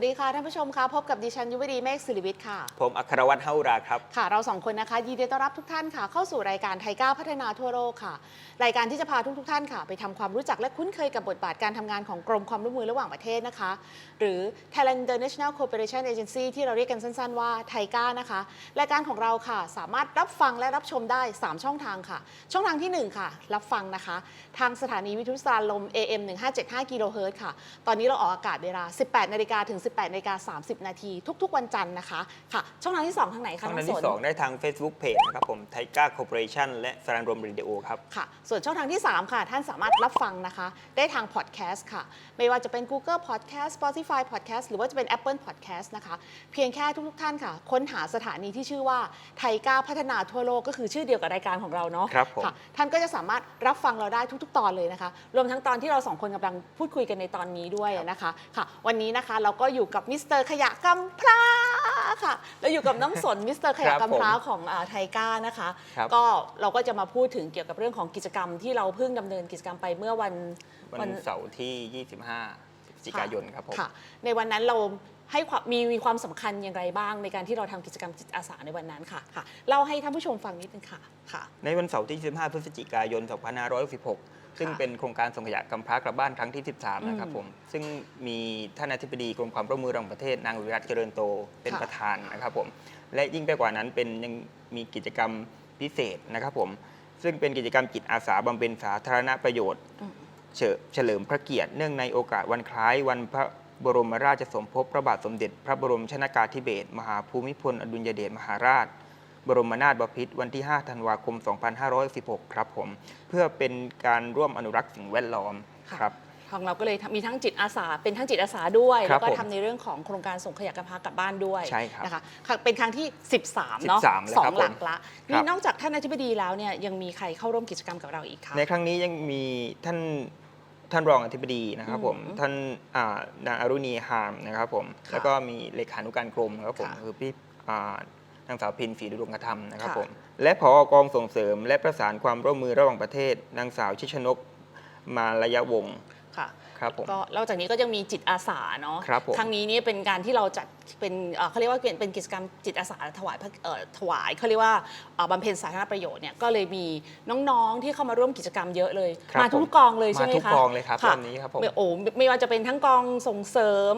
วัสดีค่ะท่านผู้ชมคะพบกับดิฉันยุวดีเมฆศิริวิทย์ค่ะ ผมอัครวัตรเฮาราครับค่ะ เราสองคนนะคะยินดีต้อนรับทุกท่านค่ะ เข้าสู่รายการไทยก้าวพัฒนาทั่วโลกค่ะ รายการที่จะพาทุกๆท่านค่ะ ไปทำความรู้จักและคุ้นเคยกับบทบาทการทำงานของกรมความร่วมมือระหว่างประเทศนะคะ หรือ Thailand International Cooperation Agency ที่เราเรียกกันสั้น ๆ ว่าไทก้านะคะรายการของเราค่ะ สามารถรับฟังและรับชมได้ 3 ช่องทางค่ะ ช่องทางทีหนึ่1 ค่ะ รับฟังนะคะ ทางสถานีวิทยุสารลม AM 1575กิโลเฮิรตซ์ค่ะ ตอนนี้เราออกอากาศเวลา 18นาฬิกาถึง18นาฬิกา30 นาที ทุก ๆ วันจันทร์นะคะค่ะช่องทางที่ 2 ทางไหนคะช่องน้ทาองงสที่น2ได้ทาง Facebook Page นะครับผมไทก้าคอร์ปอเรชันและสรานรมเรดิโอครับค่ะ ส่วนช่องทางที่ 3 ค่ะ ท่านสามารถรับฟังนะคะ ได้ทางพอดแคสต์ค่ะ ไม่ว่าจะเป็น Google Podcast Spotify Podcast หรือว่าจะเป็น Apple Podcast นะคะ เพียงแค่ทุกๆท่านค่ะ ค้นหาสถานีที่ชื่อว่าไทยก้าวพัฒนาทั่วโลกก็คือชื่อเดียวกับรายการของเราเนาะครับผมค่ะท่านก็จะสามารถรับฟังเราได้ทุก ๆ ตอนเลยนะคะ รวมทั้งตอนที่เราสองคนกำลังพูดคุยกันในตอนนี้ด้วยนะคะค่ะ วันนี้นะคะเราก็อยู่กับมิสเตอร์ขยะกำพร้าค่ะแล้วอยู่กับน้องสนมิสเตอร์ขยะครับผมกำพร้าของอ่าไทยก้านะคะครับก็เราก็จะมาพูดถึงเกี่ยวกับเรื่องของกิจกรรมที่เราเพิ่งดำเนินกิจกรรมไปเมื่อวันวันเสาร์ที่ 25พฤศจิกายนครับผมค่ะในวันนั้นเราให้ความมีมีความสำคัญอย่างไรบ้างในการที่เราทำกิจกรรมจิตอาสาในวันนั้นค่ะค่ะเล่าให้ท่านผู้ชมฟังนิดนึงค่ะค่ะ ในวันเสาร์ที่ 25 พฤศจิกายน 2566 ซึ่งค่ะเป็นโครงการส่งขยะกำพร้ากลับบ้านครั้งที่ 13 นะครับอืมผม ซึ่งมีท่านอธิบดีกรมความร่วมมือระหว่างประเทศนางวิรัตเจริญโตเป็นค่ะประธานนะครับผม และยิ่งไปกว่านั้นเป็นยังมีกิจกรรมพิเศษนะครับผม ซึ่งเป็นกิจกรรมจิตอาสาบำเพ็ญสาธารณประโยชน์อืมเฉเฉลิมพระเกียรติเนื่องในโอกาสวันคล้ายวันพระบรมราชสมภพพระบาทสมเด็จ พระบรมชนากาธิเบศรมหาภูมิพลอดุลยเดชมหาราช บรมนาถบพิตรวันที่ 5 ธันวาคม 2516 ครับผม เพื่อเป็นการร่วมอนุรักษ์สิ่งแวดล้อมค่ะครับของเราก็เลยมีทั้งจิตอาสา เป็นทั้งจิตอาสาด้วยครัแล้บวก็ผมทำในเรื่องของโครงการส่งขยะกำพร้ากลับบ้านด้วยใช่ครับนะคะค่ะเป็นครั้งที่ 13เนาะ13แล้วสอครังบหลักผมละคนี่รับนอกจากท่านอธิบดีแล้วเนี่ยยังมีใครเข้าร่วมกิจกรรมกับเราอีกคะในครั้งนี้ยังมีท่านท่านรองอธิบดีนะครับผมอืมท่านอ่านางอรุณีฮามนะครับผมค่ะแล้วก็มีเลขานุการกรมครับผมค่ะคือพี่อ่า นางสาวพินศรีดุรงคธรรมนะครับค่ะ ผมและผอกองส่งเสริม และประสานความร่วมมือระหว่างประเทศ นางสาวชิชนกมาระยะวงศ์ค่ะ ครับผม ก็นอกจากนี้ก็ยังมีจิตอาสาเนาะครับผมครั้งนี้นี่เป็นการที่เราจัดเป็นเอ่อเขาเรียกว่าเป็นเป็นกิจกรรมจิตอาสาถวายพระเอ่อถวายเขาเรียกว่าเอ่อบำเพ็ญสาธารณประโยชน์เนี่ยก็เลยมีน้องๆที่เข้ามาร่วมกิจกรรมเยอะเลย ครับมาทุผกมกองเลยใช่ไหมมาทุกคะกองเลยครับะรอบนี้ครับผมไม่โอ้ไม่ว่าจะเป็นทั้งกองส่งเสริม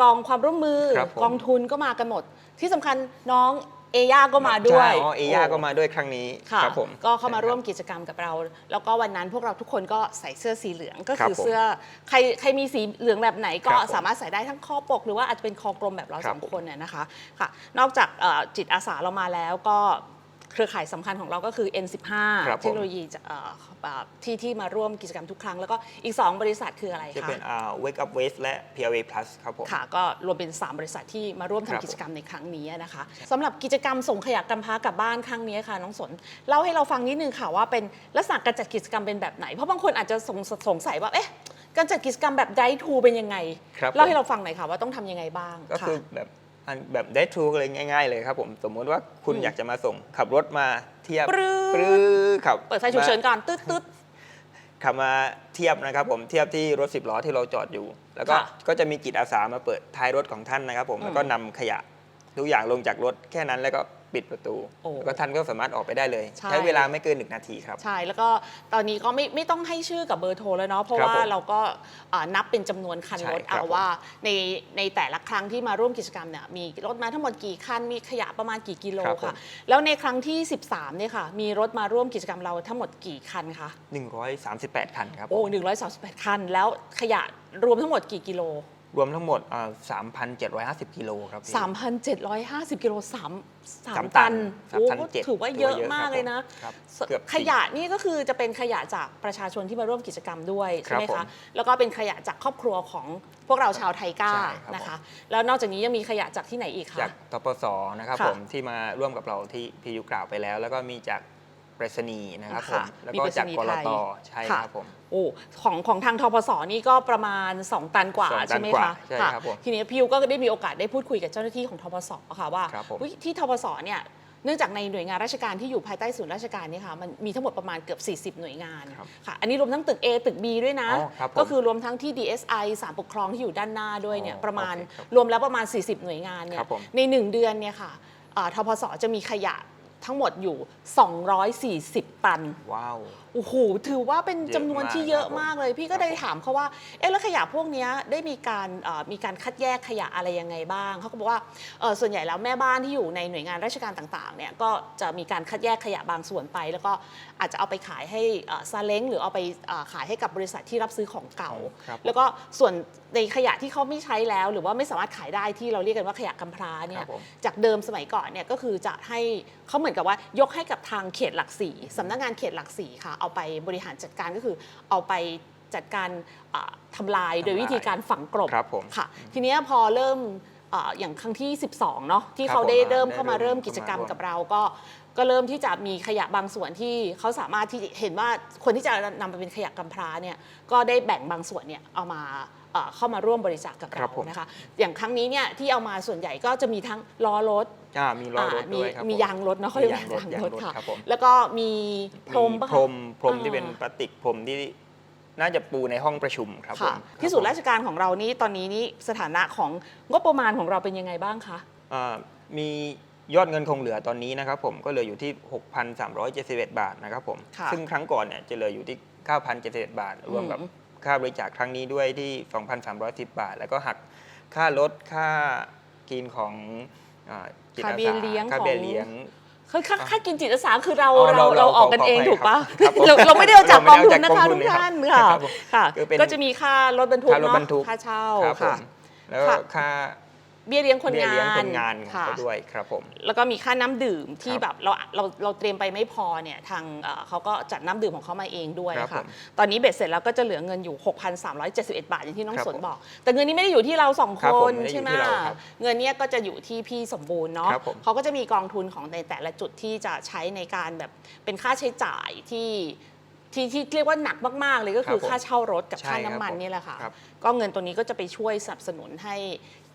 กองความร่วมมือ ครับผมกองทุนก็มากันหมด ที่สำคัญน้อง เอย่าก็มาด้วย ใช่อ๋อเอย่าก็มาด้วยครั้งนี้ค่ะครับผมก็เข้ามาร่วมใช่คกิจกรรมกับเรา แล้วก็วันนั้นพวกเราทุกคนก็ใส่เสื้อสีเหลืองก็ครับคือผมเสื้อใครใครมีสีเหลืองแบบไหนก็ครับผมสามารถใส่ได้ทั้งคอปก หรือว่าอาจจะเป็นคอกลมแบบเราครัสบองคนเนี่ยนะคะค่ะ นอกจากเอ่อจิตอาสาเรามาแล้วก็ เครือข่ายสำคัญของเราก็คือ N15 ครับผม เทคโนโลยีจะเอ่อเอ่อที่ที่มาร่วมกิจกรรมทุกครั้ง แล้วก็อีก 2 บริษัทคืออะไรจะคะ เป็นอ่า Wake Up Waste และ PLA Plus ครับผม ค่ะก็รวมเป็น 3 บริษัทที่มาร่วมครัทำบกิจกรรมในครั้งนี้นะคะสำหรับกิจกรรมส่งขยะกำพร้ากลับบ้านครั้งนี้ค่ะน้องสนเล่าให้เราฟังนิดนึงค่ะว่าเป็นลักษณะการจัดกิจกรรมเป็นแบบไหน เพราะบางคนอาจจะสงสงสัยว่าเอ๊ะการจัดกิจกรรมแบบไดทูเป็นยังไงครับ เล่าผมให้เราฟังหน่อยค่ะว่าต้องทำยังไงบ้างก็ค่ะคือแบบอัน แบบได้ทรูเลยง่าย ๆ เลยครับผมสมมุติว่าคุณอืมอยากจะมาส่ง ขับรถมาเทียบปรึ๊ดปรึ๊ดขับเปิดไฟฉุกเฉินมาก่อนตึ๊ดตึ๊ดขับมาเทียบนะครับผมเทียบที่รถสิบล้อที่เราจอดอยู่ แล้วก็ค่ะก็จะมีจิตอาสามาเปิดท้ายรถของท่านนะครับ ผมอืมแล้วก็นำขยะ ทุกอย่างลงจากรถแค่นั้นแล้วก็ปิดประตูโอ้แล้วก็ท่านก็สามารถออกไปได้เลย ใช่ ใช้เวลาไม่เกินหนึ่งนาทีครับ ใช่แล้วก็ตอนนี้ก็ไม่ไม่ต้องให้ชื่อกับเบอร์โทรแล้วเนาะเพราะครับว่าผมเราก็อ่านับเป็นจำนวนคันใช่รถครับเอาว่าในในแต่ละครั้งที่มาร่วมกิจกรรมเนี่ยมีรถมาทั้งหมดกี่คันมีขยะประมาณกี่กิโลครับผม ค่ะ แล้วในครั้งที่ 13เนี่ยค่ะ มีรถมาร่วมกิจกรรมเราทั้งหมดกี่คันคะ138 คันครับ โอ้138คัน แล้วขยะรวมทั้งหมดกี่กิโล รวมทั้งหมดอ่า3,750 กิโลครับพี่ 3,750 กิโลสามสามสามตัตันนโอ้สามตันเจ็ดถือว่าถือว่าเยอะเยอะมากครับเลยนะครับสเกือบขยะนี่ก็คือจะเป็นขยะจากประชาชนที่มาร่วมกิจกรรมด้วยคใช่รับไหมผคะมแล้วก็เป็นขยะจากครอบครัวของพวกเราชาวไทยก้าใช่ครับ นะคะ แล้วนอกจากนี้ยังมีขยะจากที่ไหนอีกคะจากตปสนะครับค่ะผมที่มาร่วมกับเราที่พี่ยุกล่าวไปแล้ว แล้วก็มีจาก ไปรษณีย์นะครับผมค่ะแล้วมีก็ไปรษจากณีย์กรไทยตใช่ค่ะครับผม โอ้ของของทางทปสนี่ก็ประมาณ 2 ตันกว่าสองตันใช่ไหมกว่าคะใช่ค่ะครับผมทีนี้พิวก็ได้มีโอกาสได้พูดคุยกับเจ้าหน้าที่ของทปสค่ะว่าครับผม อุ๊ยที่ทปสเนี่ยเนื่องจากในหน่วยงานราชการที่อยู่ภายใต้ศูนย์ราชการเนี่ยค่ะมันมีทั้งหมดประมาณเกือบ 40 หน่วยงานครับค่ะ อันนี้รวมทั้งตึก A ตึก B ด้วยนะ อ๋อครับผมก็คือรวมทั้งที่ DSI สารปกครองที่อยู่ด้านหน้าด้วยเนี่ยอ๋อประมาณโอเคครับรวมแล้วประมาณ 40 หน่วยงานเนี่ครัยบผม ใน1เดือนเนี่ยค่ะอ่าทปสจะมีขยะ ทั้งหมดอยู่ 240 ตัน ว้าวโอ้โหถือว่าเป็นเยอะจำนวนที่มากเยอะครับผมมากเลย พี่ก็เลยถามเขาว่าเอ๊ะแล้วขยะพวกเนี้ยได้มีการเอ่อมีการคัดแยกขยะอะไรยังไงบ้างเขาก็บอกว่าเอ่อส่วนใหญ่แล้วแม่บ้านที่อยู่ในหน่วยงานราชการต่างๆเนี่ยก็จะมีการคัดแยกขยะบางส่วนไป แล้วก็อาจจะเอาไปขายให้เอ่อซาเล้งหรือเอาไปเอ่อขายให้กับบริษัทที่รับซื้อของเก่าครับแล้วก็ส่วนในขยะที่เขาไม่ใช้แล้ว หรือว่าไม่สามารถขายได้ที่เราเรียกกันว่าขยะกำพร้าเนี่ครัยบผมจากเดิมสมัยก่อนเนี่ยก็คือจะให้เขาเหมือนกับว่ายกให้กับทางเขตหลักสี่สำนักงานเขตหลักสี่ค่ะเอาไปบริหารจัดการก็คือเอาไปจัดการอ่าทำลายโดยวิธีการฝังกลบครับผมค่ะ ทีเนี้ยพอเริ่มอ่าอย่างครั้งที่ 12เนาะที่ครับเขาได้ผมเริ่มได้เข้ามาเริ่เริ่มมกิจกรรมเข้ามาร่วมกับเราก็ก็เริ่มที่จะมีขยะบางส่วนที่เขาสามารถที่จะเห็นว่าคนที่จะนำไปเป็นขยะกำพร้าเนี่ยก็ได้แบ่งบางส่วนเนี่ยเอามาเอ่อ เข้ามาร่วมบริจาคกับครัเราบผมนะคะ อย่างครั้งนี้เนี่ยที่เอามาส่วนใหญ่ก็จะมีทั้งล้อรถอ่ามีล้อรถอ่ามีด้วยครับมีผยางรถเนาะเขาเรียกว่ามียางรถค่ะครับผมแล้วก็มีพรมปะพคะรมพรมที่อ่าเป็นพลาสติกพรมที่น่าจะปูในห้องประชุมครับผค่ะมที่ศูนย์ราชการของเรานี่ตอนนี้นี่สถานะของงบประมาณของเราเป็นยังไงบ้างคะอ่ามียอดเงินคงเหลือตอนนี้นะครับผมก็เหลืออยู่ที่ 6,371 บาทนะครับผมค่ะซึ่งครั้งก่อนเนี่ยจะเหลืออยู่ที่ 9,071 บาท รวมกับอืม ค่าบริจาคครั้งนี้ด้วยที่ 2,310 บาท แล้วก็หักค่ารถค่ากินของอ่าจิตค่าอาเบี้ยสาเลี้ยงค่าของเบี้ยเลี้ยงคือค่าค่ากินจิตอาสาคือเราอ๋อเราเราเราออกกันขอเองขอถูกปะครับผมเราเราไม่ได้เอาจากกเราองไม่ทุได้นเอานะจากคะกองทุทุนกท่านค่ะครับผมค่ะคือเป็นก็จะมีค่ารถบรรทุกค่ารถเนาะบรรทุกค่าเช่าครับผค่ะมแล้วก็ค่ะค่า เบี้ยเลี้ยงคนเบี้ยงาเลี้ยงนคนงานของค่ะเขาด้วยครับผม แล้วก็มีค่าน้ำดื่มที่ครับแบบเราเราเราเตรียมไปไม่พอเนี่ยทางเอ่อเขาก็จัดน้ำดื่มของเขามาเองด้วยครับค่ะผมตอนนี้เบ็ดเสร็จแล้วก็จะเหลือเงินอยู่ 6,371 บาทอย่างที่น้องครับสนผมบอก แต่เงินนี้ไม่ได้อยู่ที่เราสองครัคบผมนไม่ได้อยู่ใช่ไหมที่เราครับเงินเนี้ยก็จะอยู่ที่พี่สมบูรณ์เนาะครับผมเขาก็จะมีกองทุนของในแต่ละจุดที่จะใช้ในการแบบเป็นค่าใช้จ่ายที่ที่ที่เรียกว่าหนักมาก ๆ เลยก็คือครับผมค่าเช่ารถกับใช่ค่าครับน้ำมันผมนี่แหละค่ะครับก็เงินตัวนี้ก็จะไปช่วยสนับสนุนให้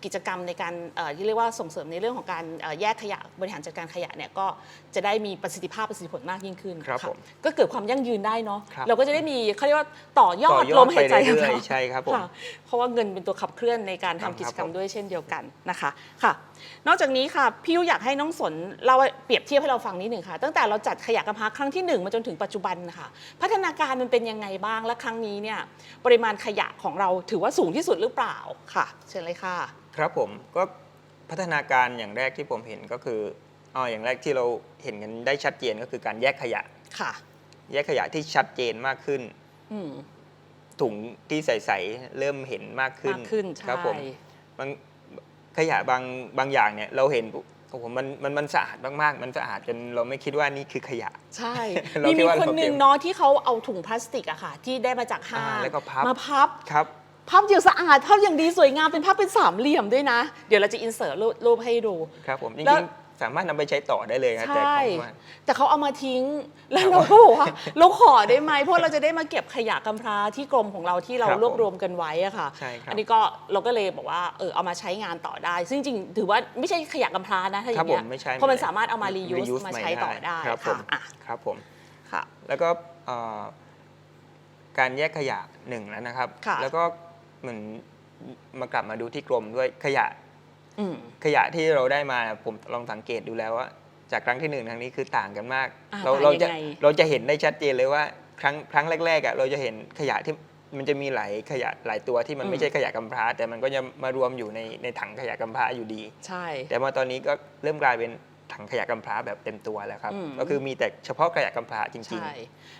กิจกรรมในการเอ่อที่เรียกว่าส่งเสริมในเรื่องของการเอ่อแยกขยะบริหารจัดการขยะเนี่ยก็จะได้มีประสิทธิภาพประสิทธิผลมากยิ่งขึ้นครับะผมก็เกิดความยั่งยืนได้เนาะครับเราก็จะได้มีเขาเรียกว่าต่อยอต่ดอยอลดมไปหายใจของเรื่อยเราๆใช่ครับผมค่ะเพราะว่าเงินเป็นตัวขับเคลื่อนในการทำครับกิจกรรมผมด้วยเช่นเดียวกันนะคะค่ะนอกจากนี้ค่ะพี่ยุอยากให้น้องสนเราเปรียบเทียบให้เราฟังนิดหนึ่งค่ะ ตั้งแต่เราจัดขยะกำพร้าครั้งที่หนึ่งมาจนถึงปัจจุบันนะคะพัฒนาการมันเป็นยังไงบ้างและครั้งนี้เนี่ยปริมาณขยะของเราถือว่าสูงที่สุดหรือเปล่าค่ะ เชิญเลยค่ะ ครับผมก็พัฒนาการอย่างแรกที่ผมเห็นก็คืออ๋ออย่างแรกที่เราเห็นกันได้ชัดเจนก็คือการแยกขยะค่ะ แยกขยะที่ชัดเจนมากขึ้นอืมถุงที่ใสๆเริ่มเห็นมากขึ้นมากขึ้นใช่ครับผมบาง ขยะบางบางอย่างเนี่ยเราเห็นปุ๊บโอ้โหมันมันมันสะอาดมากๆ มันสะอาดจนเราไม่คิดว่านี่คือขยะ ใช่เรามีคิมีดว่าคนเราหนึ่งเก็บ เนาะที่เขาเอาถุงพลาสติกอะค่ะ ที่ได้มาจากห้างอ่าแล้วก็พับ มาพับ ครับ ภาพอย่างสะอาดภาพอย่างดีสวยงามเป็นภาพเป็นสามเหลี่ยมด้วยนะ เดี๋ยวเราจะอินเสิร์ตรูปรูปให้ดู ครับผมจแล้ว ริงๆ สามารถนำไปใช้ต่อได้เลยครับแต่ใช่ผมว่า แต่เขาเอามาทิ้ง แล้วเราก็บอกว่าเราขอได้ไหมเพราะเราจะได้มาเก็บขยะกำพร้าที่กรมของเราที่เราครับผมรวบรวมกันไว้อะค่ะ ใช่ครับอันนี้ก็เราก็เลยบอกว่าเออเอามาใช้งานต่อได้ ซึ่งจริงๆถือว่าไม่ใช่ขยะกำพร้านะถ้าอครัย่าบงผเงี้มยไม่ใช่เพราะมันสามารถเอามารียูส reuse มาใหม่ใช้ต่อได้ได้ครับผมค่ะอะครับผม ค่ะ แล้วก็เอ่อการแยกขยะหนึ่งแล้วนะครับ ค่ะแล้วก็เหมือนมากลับมาดูที่กรมด้วยขยะอืม ขยะที่เราได้มาผมลองสังเกตดูแล้วว่า จากครั้งที่หนึ่งครั้งนี้คือต่างกันมาก อ่าเราต่างเรายัจะงไง เราจะเห็นได้ชัดเจนเลยว่าครั้งครั้งแรกๆอะเราจะเห็นขยะที่มันจะมีหลายขยะหลายตัวที่มันไม่ใช่ขยะกำพร้า แต่มันก็จะมารวมอยู่ในในถังขยะกำพร้าอยู่ดี ใช่ แต่มาตอนนี้ก็เริ่มกลายเป็น ถังขยะกำพร้าแบบเต็มตัวแล้วครับ อืม ก็คือมีแต่เฉพาะขยะกำพร้าจริง ใช่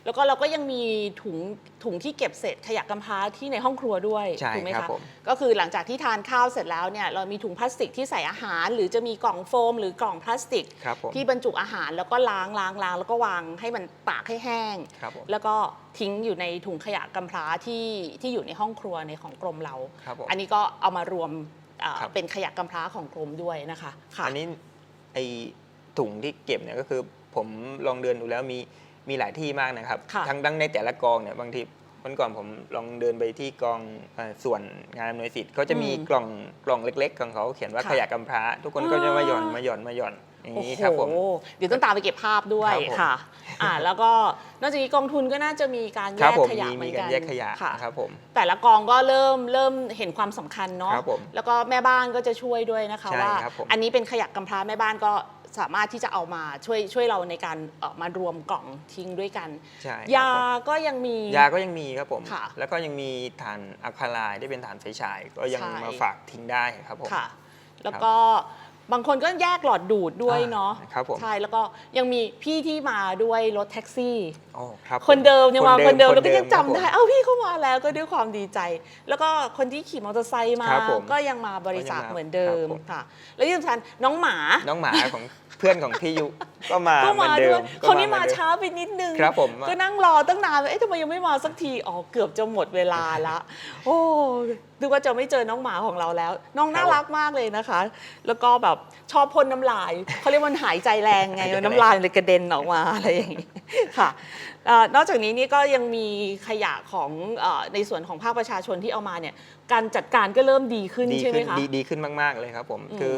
แล้วก็เราก็ยังมีถุงถุงที่เก็บเศษขยะกำพร้าที่ในห้องครัวด้วยใช่ถูกไหมครัคะบผมก็คือหลังจากที่ทานข้าวเสร็จแล้วเนี่ยเรามีถุงพลาสติกที่ใส่อาหาร หรือจะมีกล่องโฟม หรือกล่องพลาสติกๆครับผม ที่บรรจุอาหารแล้วก็ล้างล้างล้างแล้วก็วางให้มันตากให้แห้งครับผม แล้วก็ทิ้งอยู่ในถุงขยะกำพร้าที่ที่อยู่ในห้องครัวในของกรมเรา ครับผม อันนี้ก็เอามารวมเอ่อครับ เป็นขยะกำพร้าของกรมด้วยนะคะค่ะ อันนี้ ไอถุงที่เก็บเนี่ยก็คือผมลองเดินดูแล้วมีมีหลายที่มากนะครับ ค่ะ ทั้งทั้งในแต่ละกองเนี่ยบางทีวันก่อนผมลองเดินไปที่กองเอ่อส่วนงานอำนวยสิทธิ์เขาจะมีอืมกล่องกล่องเล็กๆของเขาเขียนว่าค่ะขยะกำพร้า ทุกคนก็จะมาหย่อนมาหย่อนมาหย่อน อย่างโอ้นี้โหครับผมเดี๋ยวต้องตามไปเก็บภาพด้วยครับผม ค่ะ อ่าแล้วก็นอกจากนี้กองทุนก็น่าจะมีการคแยรับกผมขยะมีเหมืมีอนกากัรนแยกขยะค่ะ ครับผม แต่ละกองก็เริ่มเริ่มเห็นความสำคัญเนาะครับผมแล้วก็แม่บ้านก็จะช่วยด้วยนะคะใช่ว่า ครับผม อันนี้เป็นขยะกำพร้าแม่บ้านก็สามารถที่จะเอามาช่วยช่วยเราในการเอ่อมารวมกล่องทิ้งด้วยกัน ใช่ยาครับผมก็ยังมี ยาก็ยังมีครับผม ค่ะแล้วก็ยังมีฐานอะคาไลน์ที่เป็นฐานไฟฉาย ก็ยังใช่ มาฝากทิ้งได้ครับผม ค่ะ แล้วก็ บางคนก็แยกหลอดดูดด้วยเนาะอ่าครับผมใช่แล้วก็ยังมีพี่ที่มาด้วยรถแท็กซี่โอ้ครับผมคนเดิมยังมาคนเดิมแล้วก็ยังครับผมจำได้เอ้าพี่เข้ามาแล้วก็ด้วยความดีใจ แล้วก็คนที่ขี่มอเตอร์ไซค์มาครับผมก็ยังมาบริจาคก็ยังมาเหมือนเดิมครับผมค่ะ และที่สำคัญน้องหมาน้องหมาของ เพื่อนของพี่ยุ ก็มาก็เหมือมานเดิด้วยมคนนี้ก็มาเหอนเดิ ช้าไปนิดนึง ครับผม ก็นั่งรอตั้งนานเอ๊ะทำไมยังไม่มาสักที อ๋อ เกือบจะหมดเวลาละ โอ้ดูว่าจะไม่เจอน้องหมาของเราแล้ว น้องน่ารักมากเลยนะคะ แล้วก็แบบชอบพ่นน้ำลาย เขาเรียกว่าหายใจแรงไงหายใจแรงน้ำลายเลยกระเด็นออกมาอะไรอย่างนี้ค่ะเอ่อนอกจากนี้นี่ก็ยังมีขยะของเออในส่วนของภาคประชาชนที่เอามาเนี่ย การจัดการก็เริ่มดีขึ้นดีใช่ไหมขึ้นคะ ดีดีขึ้นมาก ๆ เลยครับผม อืมคือ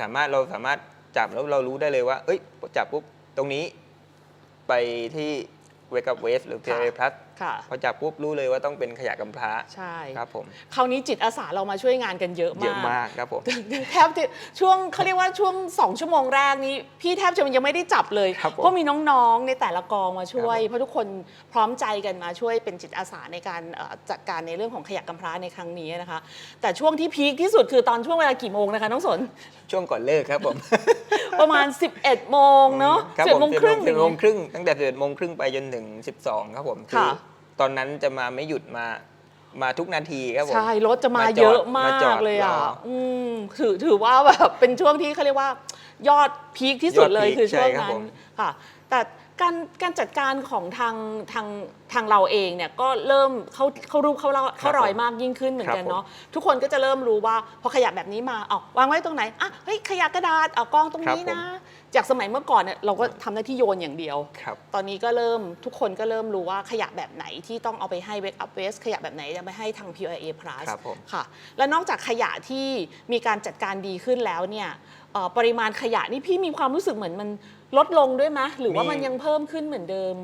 สามารถเราสามารถ จับแล้วเรารู้ได้เลยว่า เอ้ยจับปุ๊บตรงนี้ไปที่เวกับเวสหรือ p ค่ะ r พลัสค่ะ พอจับปุ๊บรู้เลยว่าต้องเป็นขยะกำพร้าใช่ครับผมคราวนี้จิตอาสาเรามาช่วยงานกันเยอะเยมากอะมากครับผมแทบจะช่วงเขาเรียกว่าช่วงสองชั่วโมงแรกนี้ พี่แทบจะยังไม่ได้จับเลยครับผมเพราะมีน้องๆในแต่ละกองมาช่วยครับผมเพราะทุกคนพร้อมใจกันมาช่วยเป็นจิตอาสาในการเอ่อจัดการในเรื่องของขยะกำพร้าในครั้งนี้นะคะ แต่ช่วงที่พีคที่สุดคือตอนช่วงเวลากี่โมงนะคะน้องสนช่วงก่อนเลิกครับผมประมาณ 11 โมงเนาะครับสิบผมโมงครึ่งสิบโมงครึ่งตั้งแต่สิบโมงครึ่งไปจนถึง 12 ครับผมคืค่ะ ตอนนั้นจะมาไม่หยุดมามาทุกนาทีครับผม ใช่ รถจะมามาจอดเยอะมามาจอกดเลยอะรออืมถือถือว่าแบบเป็นช่วงที่เขาเรียกว่า ยอดพีคที่สุดเลยยอดพีคคือช่วงใช่ครับนั้นผมค่ะ แต่ การการจัดการของทางทางทางเราเองเนี่ยก็เริ่มเขาเขารูปเขาเราเขารอยมากยิ่งขึ้นเหมือนกันครับผมเนาะทุกคนก็จะเริ่มรู้ว่าพอขยะแบบนี้มาเอาวางไว้ตรงไหนอะเฮ้ยขยะกระดาษเอากองตรงนี้นะ จากสมัยเมื่อก่อนเนี่ยเราก็ทำหน้าที่โยนอย่างเดียวครับตอนนี้ก็เริ่มทุกคนก็เริ่มรู้ว่าขยะแบบไหนที่ต้องเอาไปให้ Wake Up Waste ขยะแบบไหนจะไปให้ทาง PIA Plus ครับผมค่ะ และนอกจากขยะที่มีการจัดการดีขึ้นแล้วเนี่ยเอ่อปริมาณขยะนี่พี่มีความรู้สึกเหมือนมัน ลดลงด้วยไหมหรือว่ามันยังเพิ่มขึ้นเหมือนเดิม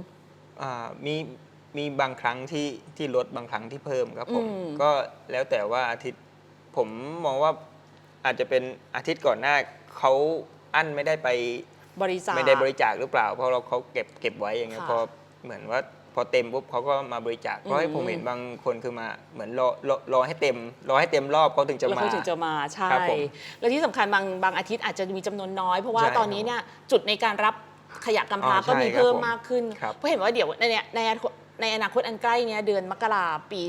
อ่ามีมีบางครั้งที่ที่ลดบางครั้งที่เพิ่มครับผม อืม ก็แล้วแต่ว่าอาทิตย์ผมมองว่าอาจจะเป็นอาทิตย์ก่อนหน้าเขาอั้นไม่ได้ไป บริจาค ไม่ได้บริจาคหรือเปล่า เพราะเราเขาเก็บเก็บไว้อย่างเงี้ยค่ะ พอเหมือนว่า พอเต็มปุ๊บเขาก็มาบริจาคเพราะให้อืมผมเห็นบางคนคือมาเหมือนรอรอรอให้เต็มรอให้เต็มรอบเขาถึงจะแล้วมาเขาถึงจะมาใช่ครับผมและที่สำคัญบางบางอาทิตย์อาจจะมีจำนวนน้อย เพราะว่าใช่ตอนนี้เนี่ยจุดในการรับขยะกำพร้าอ๋อใช่ก็มีเพิ่มครับผมมากขึ้นครับเพราะเห็นว่าเดี๋ยวในเนี่ยใน ในอนาคตอันใกล้เนี่ยเดือนมกราปี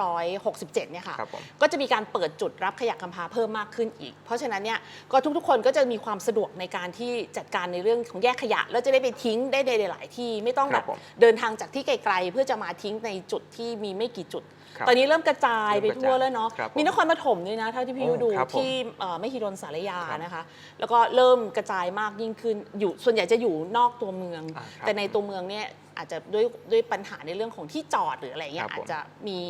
2567เนี่ยค่ะ ครับผม ก็จะมีการเปิดจุดรับขยะกำพร้าเพิ่มมากขึ้นอีก เพราะฉะนั้นเนี่ยก็ทุกๆ คนก็จะมีความสะดวกในการที่จัดการในเรื่องของแยกขยะ แล้วจะได้ไปทิ้งได้ในหลายๆที่ไม่ต้องคแบรับบผมเดินทางจากที่ไกลๆ เพื่อจะมาทิ้งในจุดที่มีไม่กี่จุด ครับตอนนี้เริ่มกระจายไปเริ่มกระจายทั่วแล้วเนาะครับผมมีนครปฐมด้วยนะเท่าที่พี่ยุโอ้ดูครับผมที่เอ่อไม่ฮิดนสารยาครับนะคะ แล้วก็เริ่มกระจายมากยิ่งขึ้นอยู่ส่วนใหญ่จะอยู่นอกตัวเมือง อ่าครับแต่ในตัวเมืองเนี่ย อาจจะด้วยด้วยปัญหาในเรื่องของที่จอดหรืออะไรเงี้คยรับผมอาจจะมี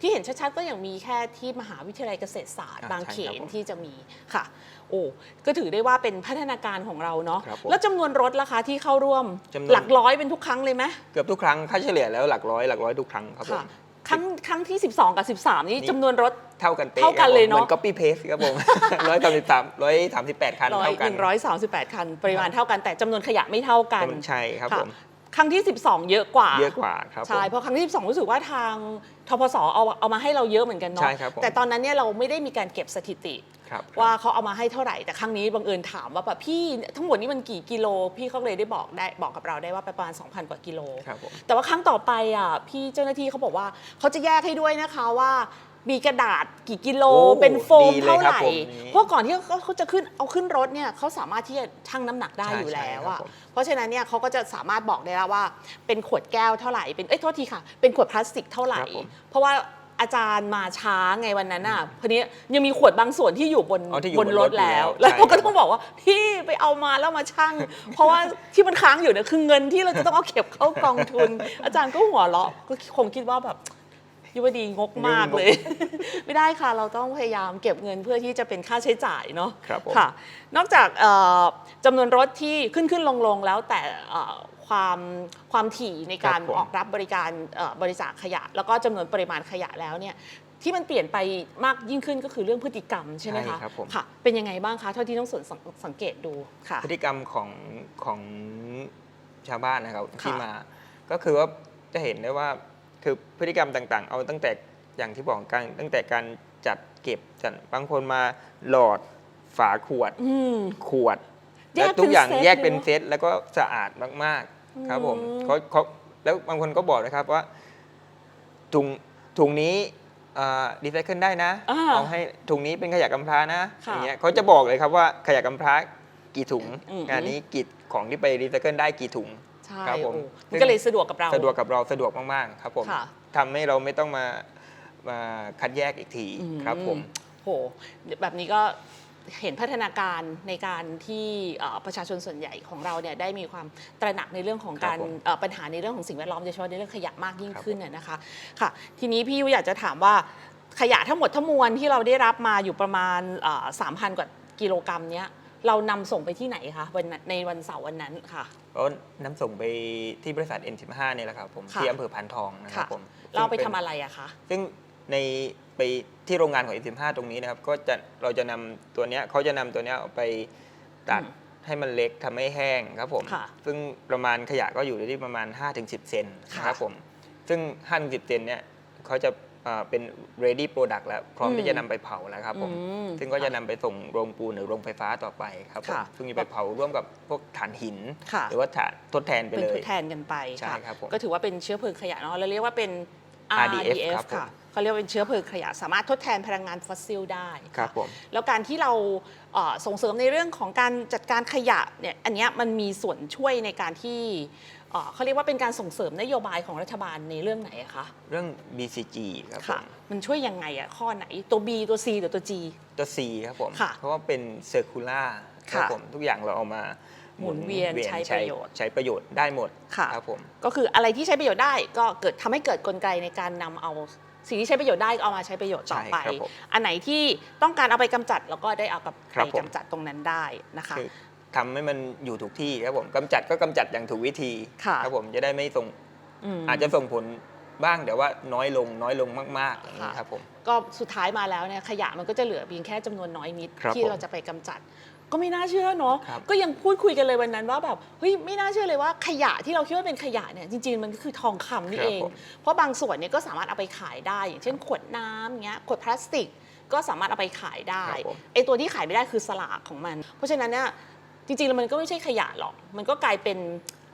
ที่เห็นชัดๆก็อย่างมีแค่ที่มหาวิทยาลัยเกษตรศาสตร์ อ่าบางใช่เขครับนผมที่จะมีค่ะ โอ้ก็ถือได้ว่าเป็นพัฒนาการของเราเนาะครับผมแล้วจำนวนรถล่ะคะที่เข้าร่วมจำนวน หลักร้อยเป็นทุกครั้งเลยไหมเกือบทุกครั้งค่าเฉลี่ยแล้วหลักร้อยหลักร้อยทุกครั้งครับผมค่ะครั้งครั้งที่ 12 กับ 13 นี่นี่ จำนวนรถ เท่ากันเป๊ะเท่ากันเลยเนอะหมือน copy paste ครับผมร้อยสามสิบสามร้อยสามสิบแปดคันร้อยเท่าหกันนึ่งร้อยสามสิบแปดคัน ปริมาณเท่ากันแต่จำนวนขยะไม่เท่ากัน ใช่ครับค่ะผม ครั้งที่ 12 เยอะกว่า เยอะกว่าครับผมใช่ เพราะครั้งที่ 12 รู้สึกว่าทางทพสเอาเอามาให้เราเยอะเหมือนกันเนาะ ใช่ครับผม แต่ตอนนั้นเนี่ยเราไม่ได้มีการเก็บสถิติ ครับว่าเขาเอามาให้เท่าไหร่ แต่ครั้งนี้บังเอิญถามว่าแบบพี่ทั้งหมดนี้มันกี่กิโล พี่เขาเลยได้บอกได้บอกกับเราได้ว่าประมาณ 2,000 กว่ากิโล ครับผม แต่ว่าครั้งต่อไปอะพี่เจ้าหน้าที่เขาบอกว่าเขาจะแยกให้ด้วยนะคะว่า มีกระดาษกี่กิโล โอ้เป็นโฟมดีเลยเท่าครัไหบร่ผมนี่เพราะก่อนที่เขาเขาจะขึ้นเอาขึ้นรถเนี่ยเขาสามารถที่จะชั่งน้ำหนักได้ใช่อยู่แล้วใช่ครัอะบผม เพราะฉะนั้นเนี่ยเขาก็จะสามารถบอกได้แล้วว่า เป็นขวดแก้วเท่าไหร่เป็นเอ้ยโทษทีค่ะ เป็นขวดพลาสติกเท่าไหร่ ครับผม เพราะว่าอาจารย์มาช้าไงวันนั้นอะพอดียังมีขวดบางส่วนที่อยู่บนอ๋อที่อยู่บบนนรรถถอยู่แล้ว แล้วแล้วใช่ก็ครับต้อง บอกว่าพี่ไปเอามาแล้วมาชั่ง เพราะว่าที่มันค้างอยู่เนี่ยคือเงินที่เราจะต้องเอาเก็บเข้ากองทุน อาจารย์ก็หัวเราะก็คงคิดว่าแบบ ยุวดีงกมากเลย ไม่ได้ค่ะเราต้องพยายามเก็บเงินเพื่อที่จะเป็นค่าใช้จ่ายเนาะครับผมค่ะ นอกจากเอ่อจำนวนรถที่ขึ้นขึ้นลงลงแล้วแต่เอ่อความความถี่ในการครับผมออกรับบริการเอ่อบริจาคขยะ แล้วก็จำนวนปริมาณขยะแล้วเนี่ยที่มันเปลี่ยนไปมากยิ่งขึ้นก็คือเรื่องพฤติกรรมใช่ไหมคะครับผมค่ะเป็นยังไงบ้างคะเท่าที่น้องสนสังสังเกตดูค่ะ พฤติกรรมของของชาวบ้านนะครับค่ะที่มา ก็คือว่าจะเห็นได้ว่า คือพฤติกรรมต่างๆ เอาตั้งแต่อย่างที่บอกกันตั้งแต่การจัดเก็บจัดบางคนมาหลอดฝาขวดอืม ขวดแยกและทุกอย่างเป็นเซตแยกเป็นเลยเนอะเซตแล้วก็สะอาดมากๆ ครับผมอืม เขาเขาแล้วบางคนก็บอกนะครับว่าถุงถุงนี้ดีไซเคิลได้นะอ่าเอาให้ถุงนี้เป็นขยะกำพร้านะค่ะอย่างเงี้ยเขาจะบอกเลยครับว่าขยะกำพร้ากี่ถุงอืม งานนี้กี่ของที่ไปรีไซเคิลได้กี่ถุงใช่ครับผมโอ้มันก็เลยสะดวกกับเรา สะดวกกับเราสะดวกมากๆครับผมค่ะทำให้เราไม่ต้องมามาคัดแยกอีกทีอืม ครับผม โหแบบนี้ก็เห็นพัฒนาการในการที่เอ่อประชาชนส่วนใหญ่ของเราเนี่ยได้มีความตระหนักในเรื่องของการครับผมเอ่อปัญหาในเรื่องของสิ่งแวดล้อมโดยเฉพาะในเรื่องขยะมากยิ่งครับ ขึ้นน่ะนะคะค่ะ ทีนี้พี่ยุอยากจะถามว่าขยะทั้งหมดทั้งมวลที่เราได้รับมาอยู่ประมาณสามพันกว่ากิโลกรัมเนี้ย เรานำส่งไปที่ไหนคะวันนั้นในวันเสาร์วันนั้นค่ะ ก็นำส่งไปที่บริษัท N15 เนี่ยแหละครับผมค่ะที่อำเภอพานทองนะครับค่ะ ผมเราไปซึ่งทำนอะไรอะคะซึ่งในไปที่โรงงานของ N15 ตรงนี้นะครับ ก็จะเราจะนำตัวเนี้ยเขาจะนำตัวเนี้ยเอาไปตัดอืม ให้มันเล็กทำให้แห้งครับผม ค่ะซึ่งประมาณขยะก็อยู่ที่ประมาณ 5-10 เซนค่ะนะครับผม ซึ่ง5-10เซนเนี่ยเขาจะ อ่าเป็น ready product แล้วพร้อมอืมที่จะนำไปเผาแล้วครับผมอืมซึ่งก็จะนำไปส่งโรงปูนหรือโรงไฟฟ้าต่อไปครับผมค่ะ ซึ่งจะไปเผาร่วมกับพวกถ่านหิน ค่ะ หรือว่าถ่านทดแทนไปเป็นเลทย ดแทนกันไปใช่ค่ะครับผมก็ถือว่าเป็นเชื้อเพลิงขยะเนาะเราเรียกว่าเป็น RDF RDF ครับผม ค่ะเขาเรียกว่าเป็นเชื้อเพลิงขยะ สามารถทดแทนพลังงานฟอสซิลได้ครับผม แล้วการที่เราเอ่อส่งเสริมในเรื่องของการจัดการขยะเนี่ยอันเนี้ยมันมีส่วนช่วยในการที่ เอ่อเขาเรียกว่าเป็นการส่งเสริมนโยบายของรัฐบาลในเรื่องไหนอะคะ เรื่อง BCG ครับผค่ะมมันช่วยยังไงอะข้อไหนตัว B ตัว C หรือตัว G ตัว C ครับผม ค่ะเพราะว่าเป็นเซอร์คูล่าครับค่ะผมทุกอย่างเราเอามาหมุนเวียนใช้ประโยชน์ใช้ประโยชน์ได้หมดค่ะ ครับผม ก็คืออะไรที่ใช้ประโยชน์ได้ก็เกิดทำให้เกิดกลไกในการนำเอาสิ่งที่ใช้ประโยชน์ได้ก็เอามาใช้ประโยชน์ต่อไป ใช่ครับผมอันไหนที่ต้องการเอาไปกำจัดเราก็ได้เอากับครัไปบผมกำจัดตรงนั้นได้นะคะคือ ทำให้มันอยู่ถูกที่ครับผมกำจัดก็กำจัดอย่างถูกวิธีค่ะครับผมจะได้ไม่ส่งมอาจจะส่งผลบ้างแต่ว่าน้อยลงน้อยลงมากๆอย่างนี้ค่ะครับผมก็สุดท้ายมาแล้วเนี่ยขยะมันก็จะเหลือเพียงแค่จำนวนน้อยนิดครับที่ผมเราจะไปกำจัด ก็ไม่น่าเชื่อเนาะครับก็ยังพูดคุยกันเลยวันนั้นว่าแบบเฮ้ยไม่น่าเชื่อเลยว่าขยะที่เราคิดว่าเป็นขยะเนี่ยจริง ๆ มันก็คือทองคำนี่ครับเองผมเพราะบางส่วนเนี่ยก็สามารถเอาไปขายได้ อย่างเช่นขวดน้ำเงี้ยขวดพลาสติกก็สามารถเอาไปขายได้ครับผมไอตัวที่ขายไม่ได้คือสลากของมัน เพราะฉะนั้นเนี่ย จริงๆแล้วมันก็ไม่ใช่ขยะหรอก มันก็กลายเป็น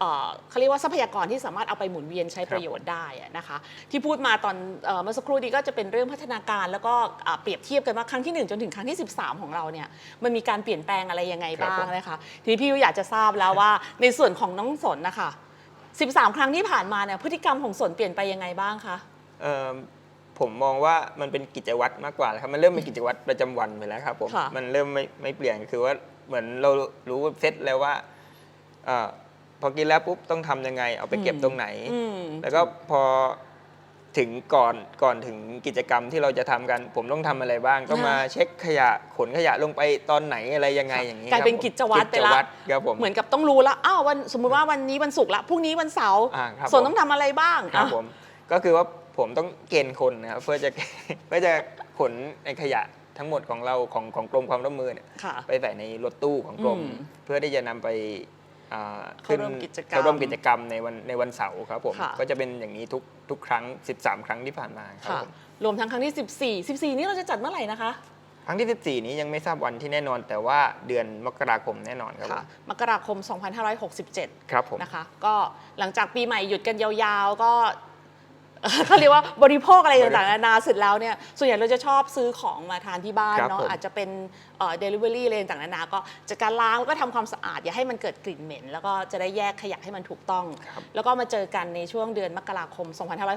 เอ่อเขาเรียกว่าทรัพยากรที่สามารถเอาไปหมุนเวียนใช้ประโยชน์ได้อะนะคะ ที่พูดมาตอนเอ่อเมื่อสักครู่นี้ก็จะเป็นเรื่องพัฒนาการแล้วก็อ่าเปรียบเทียบกันว่าครั้งที่ 1 จนถึงครั้งที่ 13 ของเราเนี่ยมันมีการเปลี่ยนแปลงอะไรยังไงครับบ้างผมนะคะ ทีนี้พี่อยากจะทราบแล้วว่า ในส่วนของน้องสนนะคะ 13 ครั้งที่ผ่านมาเนี่ยพฤติกรรมของสนเปลี่ยนไปยังไงบ้างคะ เอิ่มผมมองว่ามันเป็นกิจวัตรมากกว่าแล้วครับมันเริ่มเป็นกิจวัตรประจำวันไปแล้วครับผมค่ะ มันเริ่มไม่ไม่เปลี่ยนคือว่า เหมือนเรารู้เซตแล้วว่าเออพอกินแล้วปุ๊บต้องทำยังไง เอาไปเก็บตรงไหนอืมแล้วก็พอถึงก่อนก่อนถึงกิจกรรมที่เราจะทำกัน ผมต้องทำอะไรบ้างต้องมาเช็คขยะขนขยะลงไปตอนไหนอะไรยังไงอย่างนี้กลายเป็นครับผมกิจวัตรไปละกิจวัตรครับผมเหมือนกับต้องรู้แล้วอ้าววันสมมุติว่าวันนี้วันศุกร์ละพรุ่งนี้วันเสาร์อ่าครับส่วนผมต้องทำอะไรบ้างครับอะผมก็คือว่าผมต้องเกณฑ์คนนะครับเพื่อจะเพื่อจะขนในขยะ ทั้งหมดของเราของของกรมความร่วมมือเนี่ยค่ะ ไปใส่ในรถตู้ของกรม อืมเพื่อที่จะนำไปอ่าเข้าร่วมกิจกรรมเข้าร่วมกิจกรรมในวันในวันเสาร์ครับผมค่ะ ก็จะเป็นอย่างนี้ทุกทุกครั้ง 13 ครั้งที่ผ่านมาครับค่ะผม รวมทั้งครั้งที่ 14 14 นี่เราจะจัดเมื่อไหร่นะคะครั้งที่ 14 นี้ยังไม่ทราบวันที่แน่นอน แต่ว่าเดือนมกราคมแน่นอนครับผค่ะมมกราคม 2567 ครับผม นะคะก็หลังจากปีใหม่หยุดกันยาวๆ ก็ เขาเรียกว่าบริโภคอะไรต่างๆนานาเสร็จแล้วเนี่ยส่วนใหญ่เราจะชอบซื้อของมาทานที่บ้านครับเนาะผมอาจจะเป็นเดลิเวอรี่อะไรต่างๆนานาก็จากการล้างแล้วก็ทำความสะอาดอย่าให้มันเกิดกลิ่นเหม็น แล้วก็จะได้แยกขยะให้มันถูกต้องครับแล้วก็มาเจอกันในช่วงเดือนมกราคม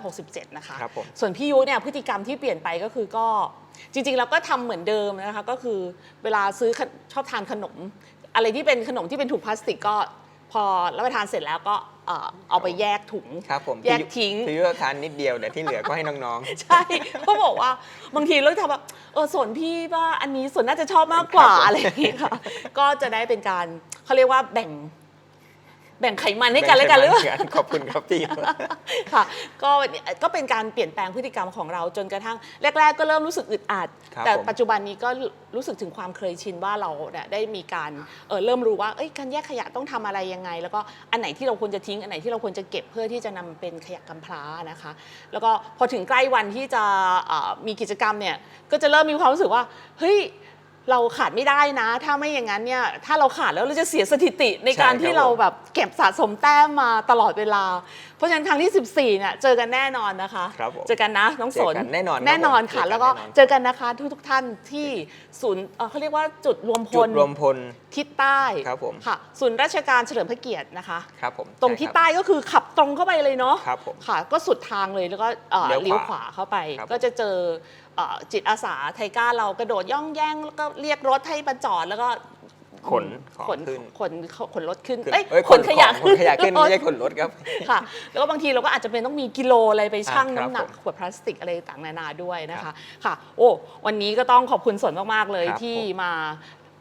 2567 นะคะครับผมส่วนพี่ยุเนี่ยพฤติกรรมที่เปลี่ยนไปก็คือก็จริงๆเราก็ทำเหมือนเดิมนะคะก็คือเวลาซื้อขชอบทานขนม อะไรที่เป็นขนมที่เป็นถุงพลาสติกก็พอรับประทานเสร็จแล้วก็เอ่อเอาไปแยกถุง ครับผมแยกทิ้ง พี่ยุทานนิดเดียวแต่ที่เหลือก็ให้น้องใช่เขาบอกว่าบางทีเราทำแบบเออส่วนพี่ว่าอันนี้ส่วนน่าจะชอบมากกว่าครับผม อะไรอย่างเงี้ยค่ะก็จะได้เป็นการเขาเรียกว่าแบ่ง แบ่งไขมันๆให้กันและกันหรือเปล่าแบ่งปันขอบคุณครับพี่ค่ะก็ก็เป็นการเปลี่ยนแปลงพฤติกรรมของเราจนกระทั่งแรก ๆ ก็เริ่มรู้สึกอึดอัดครับแต่ผมปัจจุบันนี้ก็รู้สึกถึงความเคยชินว่าเราเนี่ยได้มีการเออเริ่มรู้ว่าเอ้ยการแยกขยะต้องทำอะไรยังไง แล้วก็อันไหนที่เราควรจะทิ้ง อันไหนที่เราควรจะเก็บเพื่อที่จะนำเป็นขยะกำพร้านะคะ แล้วก็พอถึงใกล้วันที่จะเอ่อมีกิจกรรมเนี่ยก็จะเริ่มมีความรู้สึกว่าเฮ้ย เราขาดไม่ได้นะ ถ้าไม่อย่างนั้นเนี่ยถ้าเราขาดแล้วเราจะเสียสถิติในการใช่ครับที่เราผมแบบเก็บสะสมแต้มมาตลอดเวลา เพราะฉะนั้นครั้งที่ 14เนี่ยเจอกันแน่นอนนะคะ ครับผมเจอกันนะน้องสนเจอกันแน่นอนครับแน่นอนผมค่ะเจอกันแล้วก็แน่นอน เจอกันนะคะทุกทุกๆท่านที่ศูนย์เอ่อเขาเรียกว่าจุดรวมพจุดลรวมพล ทิศใต้ครับผม ค่ะศูนย์ราชการเฉลิมพระเกียรตินะคะ ครับผมตรงช่ที่คบใต้ก็คือขับตรงเข้าไปเลยเนาะ ครับผม ค่ะก็สุดทางเลยแล้วก็เอ่อเลี้เลี้ยยววขขวาวาเข้าไป ครับ ก็จะเจอเอ่อ จิตอาสาไทก้าเรากระโดดย่องแย่งแล้วก็เรียกรถให้มาจอดแล้วก็ขนของขนขึ้นขนขนรถขึ้นขึ้นเอ้ยเอ้ยขนขยะขนขยะขึ้นไม่ใช่ขนรถครับค่ะ แล้วก็บางทีเราก็อาจจะเป็นต้องมีกิโลอะไรไปชั่งอ่าครับน้ำหนักผมขวดพลาสติกอะไรต่างนานาด้วยนะครัคะบค่ะ โอ้วันนี้ก็ต้องขอบคุณสนมากๆเลยครับที่ผมมา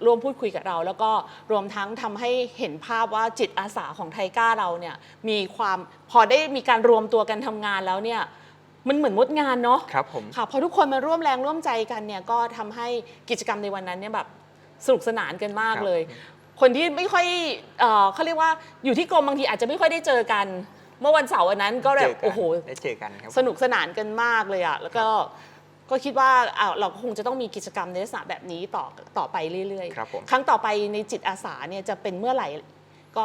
ร่วมพูดคุยกับเรา แล้วก็รวมทั้งทำให้เห็นภาพว่าจิตอาสาของไทก้าเราเนี่ยมีความพอได้มีการรวมตัวกันทำงานแล้วเนี่ย มันเหมือนมดงานเนาะครับผมค่ะพอทุกคนมาร่วมแรงร่วมใจกันเนี่ยก็ทำให้กิจกรรมในวันนั้นเนี่ยแบบสนุกสนานกันมากครับเลย คนที่ไม่ค่อยเอ่อเขาเรียกว่าอยู่ที่กรมบางทีอาจจะไม่ค่อยได้เจอกัน เมื่อวันเสาร์วันนั้นก็แบเจบอกันโอ้โหได้เจอกันครับสนุกสนานกันมากเลยอะแล้วก็ก็คิดว่าอ่าเราก็คงจะต้องมีกิจกรรมในลักษณะแบบนี้ต่อต่อไปเรื่อยครับผมครั้งต่อไปในจิตอาสาเนี่ยจะเป็นเมื่อไหร่ก็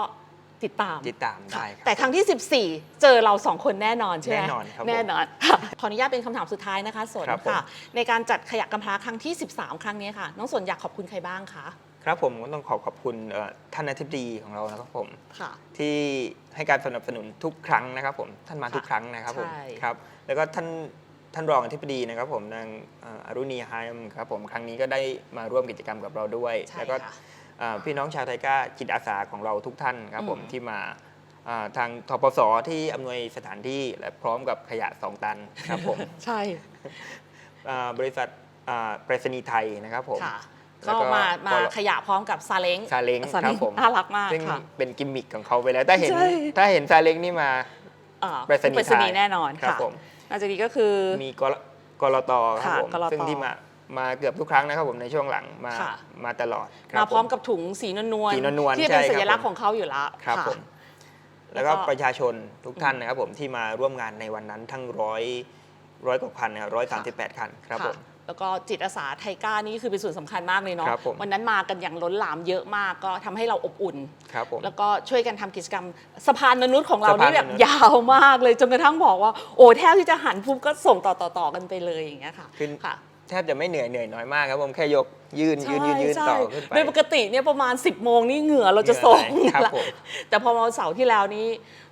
ติดตามติดตามได้ครับ แต่ครั้งที่ 14 เจอเราสองคนแน่นอนใช่ไหมแน่นอนครับผมแน่นอนค่ะขออนุญาตเป็นคำถามสุดท้ายนะคะสนครับผม ค่ะ ในการจัดขยะกำพร้าครั้งที่ 13 ครั้งนี้ค่ะ น้องสนอยากขอบคุณใครบ้างคะครับผมก็ต้องขอขอบคุณเอ่อท่านอธิบดีของเรานะครับผม ค่ะ ที่ให้การสนับสนุนทุกครั้งนะครับผมท่านมาค่ะทุกครั้งนะครับผมใช่ ครับแล้วก็ท่านท่านรองอธิบดีนะครับผมนางเอ่ออรุณีไฮมครับผมครั้งนี้ก็ได้มาร่วมกิจกรรมกับเราด้วย ใช่แล้วก็ค่ะเอ่อ พี่น้องชาวไทก้าจิตอาสาของเราทุกท่านครับผมอืมที่มาเอ่อทางทปสที่อำนวยสถานที่และพร้อมกับขยะ 2 ตันครับผม ใช่เอ่อบริษัทเอ่อไปรษณีย์ไทยนะครับผมค่ะแล้ก็วก็มามาก็ขยะพร้อมกับซาเล้งซาเล้งซาครัเล้บงผมน่ารักมากซึ่งค่ะเป็นกิมมิคของเขาไปแล้ว ถ้าเห็นใช่ถ้าเห็นซาเล้งนี่มาอ่าไปรษณีย์ไปรษณีย์ไทยแน่นอนครับค่ะผมนอกจากนี้ก็คือมีกรกรตครับค่ะผมกลตซึ่งที่มา มาเกือบทุกครั้งนะครับผมในช่วงหลังมาค่ะ มาตลอดคบมาพร้อมผ กับถุงสีนวลสีนวลๆที่เป็นใช่ครับ สัญลักษณ์ผมของเขาอยู่แล้ว ครับะผมแล้แล้ววก็ก็ ประชาชนทุกท่านนะครับผมที่มาร่วมงานในวันนั้นทั้งร้อยร้อยกว่าพันนะครับร้อยสามสิบแปดคันครับผมแล้วก็จิตอาสาไทก้านี่คือเป็นส่วนสำคัญมากเลยเนาะครับผม วันนั้นมากันอย่างล้นหลามเยอะมากก็ทำให้เราอบอุ่น ครับผม แล้วก็ช่วยกันทำกิจกรรมสะพานมนุษย์ของเราสะพานนี่แบบมนุษย์ ยาวมากเลยจนกระทั่งบอกว่า โอ้แทบที่จะหันปุ๊บก็ส่งต่อต่อต่อกันไปเลยอย่างเงี้ยค่ะขึ้นค่ะ แทบจะไม่เหนื่อยเหนื่อยน้อยมากครับผมแค่ยกยืนยืนยืนยืนใช่ต่อใช่ขึ้นไป โดยปกติเนี่ยประมาณ 10โมงนี่เหงื่อเราจะส่งเหนื่อยครับละผม แต่พอมาวันเสาร์ที่แล้วนี่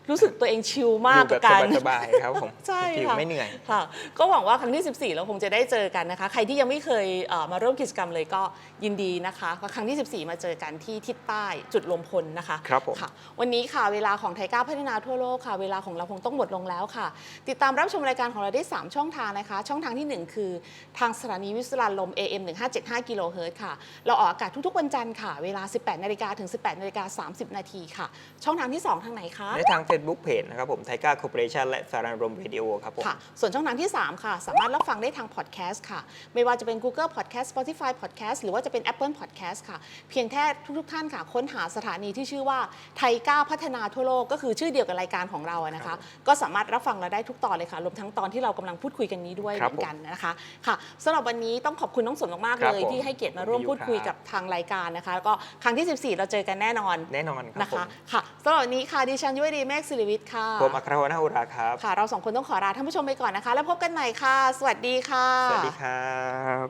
รู้สึกตัวเองชิลมากอยู่กับแบบการสบายๆครับผมใช่ผิวค่ะไม่เหนื่อยค่ะก็หวังว่าครั้งที่ 14 เราคงจะได้เจอกันนะคะ ใครที่ยังไม่เคยเอ่อมาร่วมกิจกรรมเลยก็ยินดีนะคะว่าครั้งที่ 14 มาเจอกันที่ทิศใต้จุดรวมพลนะคะครับผมค่ะ วันนี้ค่ะเวลาของไทยก้าวพัฒนาทั่วโลกค่ะเวลาของเราคงต้องหมดลงแล้วค่ะ ติดตามรับชมรายการของเราได้ 3 ช่องทางนะคะ ช่องทางทีหนึ่1 คือทางสถานีวิสุรานลม AM 1575กิโลเฮิรตซ์ค่ะเราออกอากาศทุกๆวันจันทร์ค่ะ เวลา 18นาฬิกาถึง 18นาฬิกา30นาทีค่ะ ช่องทางที่ 2 ทางไหนคะในทาง Facebook Page นะครับผมไทก้าคอร์ปอเรชันและสารานรมเรดิโอครับผมค่ะส่วนช่องทางที่ 3 ค่ะ สามารถรับฟังได้ทางพอดแคสต์ค่ะ ไม่ว่าจะเป็น Google Podcast Spotify Podcast หรือว่าจะเป็น Apple Podcast ค่ะ เพียงแค่ทุกๆท่านค่ะ ค้นหาสถานีที่ชื่อว่าไทยก้าวพัฒนาทั่วโลกก็คือชื่อเดียวกับรายการของเราอะนะคะ ก็สามารถรับฟังเราได้ทุกตอนเลยค่ะ รวมทั้งตอนที่เรากำลังพูดคุยกันนี้ด้วยคเหรับมือนกันนะคะค่ะสำหรับวันนี้ต้องขอบคุณน้องสนมากๆครัเลบยผมที่ให้เกียรติมาร่วมขอบคุณพูดคุยครับกับทางรายการนะคะแล้วก็ครั้งที่ 14 เราเจอกันแน่นอนแน่นอนครับนะผมคะค่ะสำหรับวันนี้ค่ะดิฉันยุ้ยดีเมฆกสิริวิทย์ค่ะ ผมอัครวนาอุราครับ ค่ะ เราสองคนต้องขอลาท่านผู้ชมไปก่อนนะคะ แล้วพบกันใหม่ค่ะ สวัสดีค่ะ สวัสดีครับ